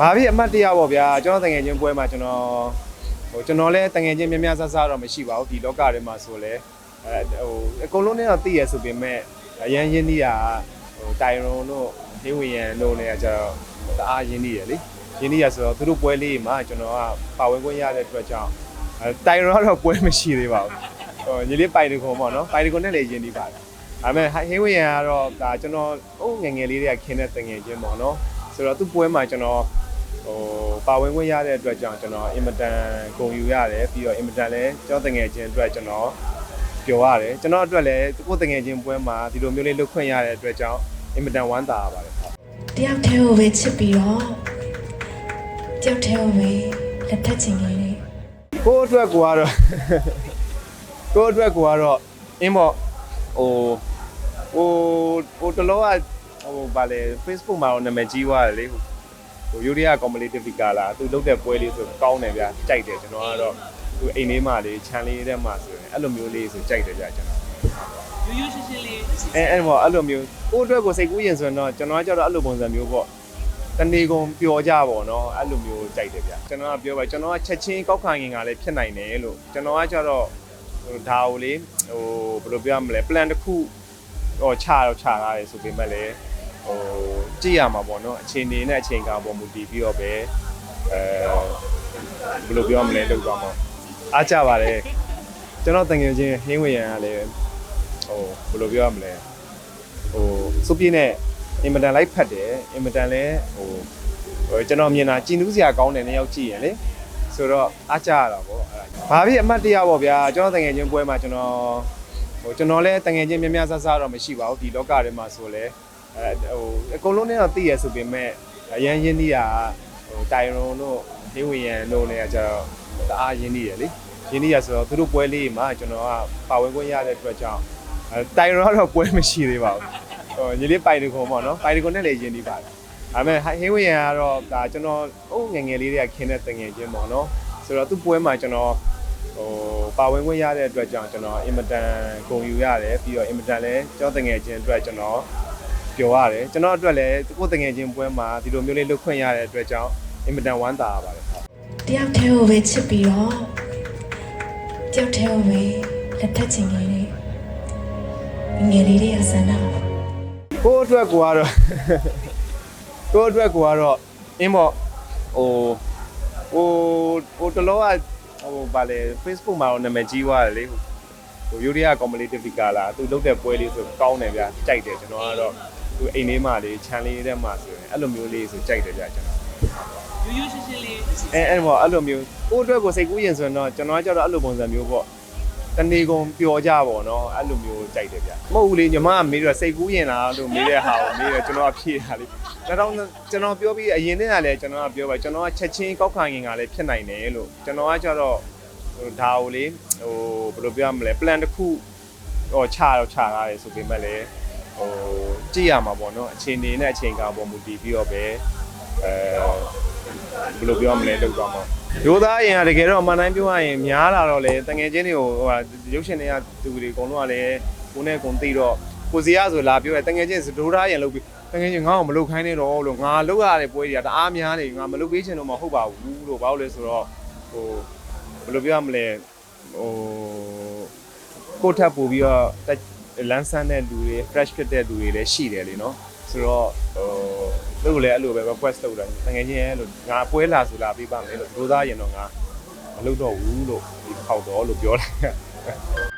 ဘာဖြစ်အမှတ်တရပေါ့ဗျာကျွန်တော်တငယ်ချင်းပွဲမှာကျွန်တော်ဟိုကျွန်တော်လည်းတငယ်ချင်းများများဆဆတော့မရှိပါဘူးဒီလောကထဲမှာဆိုလဲအဲဟိုအကုန်လုံးနဲ့တော့သိရဆိုပေမဲ့အရန်ရင်းနှီးတာဟိုတိုင်ရွန်တို့ဟင်းဝင်ရန်တို့လည်းကျတော့တအားရင်းနှီးရလေရင်းနှီးရဆိုတော့သူတို့ပွဲလေးမှာကျွန်တော်ကပါဝင်ခွင့်ရတဲ့အတွက်ကြောင့်အဲတိုင်ရွန်ကတော့ပွဲမရှိသေးပါဘူးဟိုညီလေးပိုင်တကွန်ပေါ့နော်ပိုင်တကွန်နဲ့လည်းရင်းနှီးပါတယ်ဒါပေမဲ့ဟင်းဝင်ရန်ကတော့ဒါကျွန်တော်ဟိုငယ်ငယ်လေးတွေကခင်းတဲ့တငယ်ချင်းပေါ့နော်ဆိုတော့သူ့ပွဲမှာကျွန်တော် ဟိုပါဝင်ခွင့်ရတဲ့အတွက်ကြောင့်ကျွန်တော်အင်မတန်ဂုဏ်ယူရတယ်ပြီးတော့အင်မတန်လည်းကျွန်တော်တငယ်ချင်းအတွက်ကျွန်တော်ပျော်ရတယ်ကျွန်တော်အတွက်လည်းကိုယ်တငယ်ချင်းပွဲမှာဒီလိုမျိုးလေးလွတ်ခွင့်ရတဲ့အတွက်ကြောင့်အင်မတန်ဝမ်းသာရပါတယ်ဟုတ်တယောက်တည်းကိုပဲချစ်ပြီးတော့တယောက်တည်းကိုပဲလက်ထပ်ချင်နေတယ်ကိုယ့်အတွက်ကိုကတော့ကိုယ့်အတွက်ကိုကတော့အင်းပေါ့ဟိုဟိုဟိုတလောကဟိုဗာလေ Facebook မှာတော့နာမည်ကြီးသွားတယ်လေဟို ဟိုယူရီးယား competitive ကလာသူလုပ်တဲ့ပွဲလေးဆိုကောင်းတယ်ဗျာကြိုက်တယ်ကျွန်တော်ကတော့သူအိမ်လေးမှာလေးခြံလေးထဲမှာဆိုရင်အဲ့လိုမျိုးလေးဆိုကြိုက်တယ်ဗျာကျွန်တော်ရိုးရိုးရှင်းရှင်းလေးအဲအဲ့ပေါ့အဲ့လိုမျိုးကိုယ့်အတွက်ကိုစိတ်ကူးရင်ဆိုရင်တော့ကျွန်တော်ကကြတော့အဲ့လိုပုံစံမျိုးပေါ့တနေကုန်ပျော်ကြပါတော့အဲ့လိုမျိုးကြိုက်တယ်ဗျကျွန်တော်ကပြောပါကျွန်တော်ကချက်ချင်းကောက်ခံရင်ကလည်းဖြစ်နိုင်တယ်လို့ကျွန်တော်ကကြတော့ဟိုဒါကိုလေဟိုဘယ်လိုပြောရမလဲ plan တစ်ခုဟိုချတော့ချရတယ်ဆိုပေမဲ့လည်း ဟိုကြည့်ရမှာပေါ့နော်အချိန်နေနဲ့အချိန်ကာပေါ်မူတည်ပြီးတော့ပဲအဲဘယ်လိုပြောရမလဲလောက်သွားမှာအားကြပါတယ်ကျွန်တော်တငယ်ချင်းဟင်းဝင်ရံကလည်းဟိုဘယ်လိုပြောရမလဲဟိုစုပ်ပြည့်နဲ့အင်မတန်လိုက်ဖတ်တယ်အင်မတန်လဲဟိုဟိုကျွန်တော်မြင်တာကြည်နူးစရာကောင်းတယ်နှစ်ယောက်ကြည့်ရင်လေဆိုတော့အားကြရတာပေါ့အဲ့ဒါဘာဖြစ်အမှတ်တရပေါ့ဗျာကျွန်တော်တငယ်ချင်းပွဲမှာကျွန်တော်ဟိုကျွန်တော်လည်းတငယ်ချင်းများများဆဆတော့မရှိပါဘူးဒီလောကထဲမှာဆိုလဲ အဲဟိုအကုန်လုံးနဲ့တော့သိရဆိုပေမဲ့အရန်ရင်းနှီးတာဟိုတိုင်ရွန်တို့ဟင်းဝင်ရန်တို့လည်းကျတော့တအားရင်းနှီးရလေရင်းနှီးရဆိုတော့သူတို့ပွဲလေးမှာကျွန်တော်ကပါဝင်ခွင့်ရတဲ့အတွက်ကြောင့်အဲတိုင်ရွန်ကတော့ပွဲမရှိသေးပါဘူးဟိုညီလေးပိုင်တကွန်ပေါ့နော်ပိုင်တကွန်နဲ့လည်းရင်းနှီးပါတယ်ဒါပေမဲ့ဟင်းဝင်ရန်ကတော့ဒါကျွန်တော်ဟိုငယ်ငယ်လေးတွေကခင်းတဲ့တငယ်ချင်းပေါ့နော်ဆိုတော့သူ့ပွဲမှာကျွန်တော်ဟိုပါဝင်ခွင့်ရတဲ့အတွက်ကြောင့်ကျွန်တော်အင်မတန်ဂုဏ်ယူရတယ်ပြီးတော့အင်မတန်လည်းကျွန်တော်တငယ်ချင်းအတွက်ကျွန်တော် ပျော်ရတယ်ကျွန်တော်အတွက်လည်းကိုယ်တငယ်ချင်းပွဲမှာဒီလိုမျိုးလေးလွတ်ခွင့်ရတဲ့အတွက်ကြောင့်အင်မတန်ဝမ်းသာရပါတယ်ဟုတ်တယောက်တည်းကိုပဲချစ်ပြီးတော့တယောက်တည်းကိုပဲလက်ထပ်ချင်နေတယ်ငယ်လေးတွေကဆန္ဒကိုယ့်အတွက်ကိုကတော့ကိုယ့်အတွက်ကိုကတော့အင်းပေါ့ဟိုဟိုဟိုတလောကဟိုဗာလေ Facebook မှာတော့နာမည်ကြီးသွားတယ်လေဟိုဟိုယူရီးယား competitive ကလာသူလုပ်တဲ့ပွဲလေးဆိုကောင်းတယ်ဗျာကြိုက်တယ်ကျွန်တော်ကတော့ သူအိမ်လေးမှာလေးခြံလေးထဲမှာဆိုရင်အဲ့လိုမျိုးလေးဆိုကြိုက်တယ်ဗျာကျွန်တော်ရိုးရိုးရှင်းရှင်းလေးအဲအဲ့ပေါ့အဲ့လိုမျိုးကိုယ့်အတွက်ကိုစိတ်ကူးရင်ဆိုရင်တော့ကျွန်တော်ကကြတော့အဲ့လိုပုံစံမျိုးပေါ့တနေကုန်ပျော်ကြပါတော့အဲ့လိုမျိုးကြိုက်တယ်ဗျမဟုတ်ဘူးလေညီမကမေးတော့စိတ်ကူးရင်လားလို့မေးတဲ့ဟာကိုမေးတော့ကျွန်တော်ကဖြေတာလေဒါတော့ကျွန်တော်ပြောပြီးအရင်တည်းကလည်းကျွန်တော်ကပြောပါကျွန်တော်ကချက်ချင်းကောက်ခံရင်ကလည်းဖြစ်နိုင်တယ်လို့ကျွန်တော်ကကြတော့ဟိုဒါကိုလေဟိုဘယ်လိုပြောရမလဲ plan တစ်ခုဟိုချတော့ချရတယ်ဆိုပေမဲ့လည်းဟို ကြည့်ရမှာပေါ့နော်အချိန်နေနဲ့အချိန်ကာပေါ်မူတည်ပြီးတော့ပဲအဲဘယ်လိုပြောမလဲလောက်သွားမှာရိုးသားရင်ကတကယ်တော့အမှန်တိုင်းပြောရရင်များလာတော့လေတငယ်ချင်းတွေကိုဟိုဟာရုပ်ရှင်တွေကသူတွေအကုန်လုံးကလည်းကိုနဲ့ကုန်သိတော့ကိုစီရဆိုလာပြောရတငယ်ချင်းစဒိုးသားရင်လုပ်ပြီးတငယ်ချင်းငါ့ကိုမလုပ်ခိုင်းနဲ့တော့လို့ငါလုပ်ရတဲ့ပွဲတွေကတအားများနေငါမလုပ်ပေးချင်တော့မဟုတ်ပါဘူးလို့ဘာလို့လဲဆိုတော့ဟိုဘယ်လိုပြောရမလဲဟိုကိုထပ်ပို့ပြီးတော့ လမ်းဆန်းတဲ့လူတွေ fresh ဖြစ်တဲ့လူတွေလည်းရှိတယ်လေနော်ဆိုတော့ဟိုသူ့ကိုလည်းအဲ့လိုပဲ request လုပ်တာငငယ်ချင်းအဲ့လိုငါပွဲလာဆိုလာပေးပါမယ်လို့သူတို့သားရင်တော့ငါမလုပ်တော့ဘူးလို့ဒီခေါက်တော့လို့ပြောလိုက်